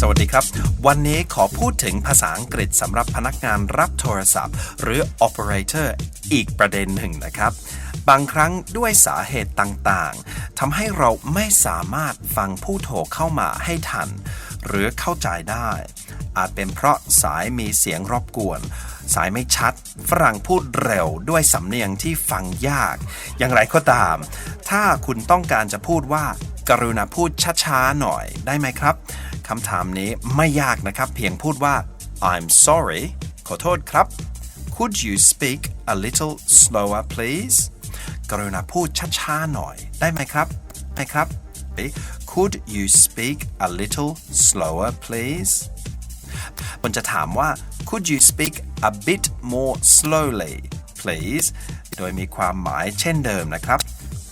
สวัสดีครับ วันนี้ขอพูดถึงภาษาอังกฤษสำหรับพนักงานรับโทรศัพท์ หรือ operator อีกประเด็นหนึ่งนะครับ บางครั้งด้วยสาเหตุต่างๆทำให้เราไม่สามารถฟังผู้โทรเข้ามาให้ทัน หรือเข้าใจได้ อาจเป็นเพราะสายมีเสียงรบกวน สายไม่ชัด ฝรั่งพูดเร็วด้วยสำเนียงที่ฟังยาก อย่างไรก็ตาม ถ้าคุณต้องการจะพูดว่ากรุณาพูดช้าๆหน่อยได้ไหมครับ คำถามนี้ไม่ยากนะครับ เพียงพูดว่า I'm sorry ขอโทษครับ Could you speak a little slower please กรุณาพูดช้าๆหน่อย ได้ไหมครับไหมครับ Could you speak a little slower please คนจะถามว่า Could you speak a bit more slowly please โดยมีความหมายเช่นเดิมนะครับ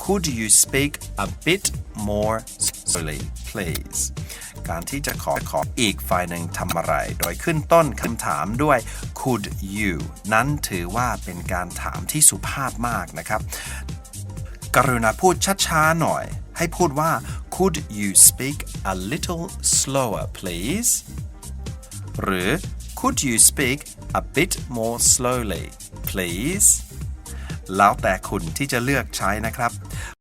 Could you speak a bit more slowly please การที่จะขอขออีกฝ่ายหนึ่งทำอะไร โดยขึ้นต้นคำถามด้วย could you นั้นถือว่าเป็นการถามที่สุภาพมากนะครับ กรุณาพูดช้าๆหน่อย ให้พูดว่า could you speak a little slower please หรือ could you speak a bit more slowly please แล้วแต่คุณที่จะเลือกใช้นะครับ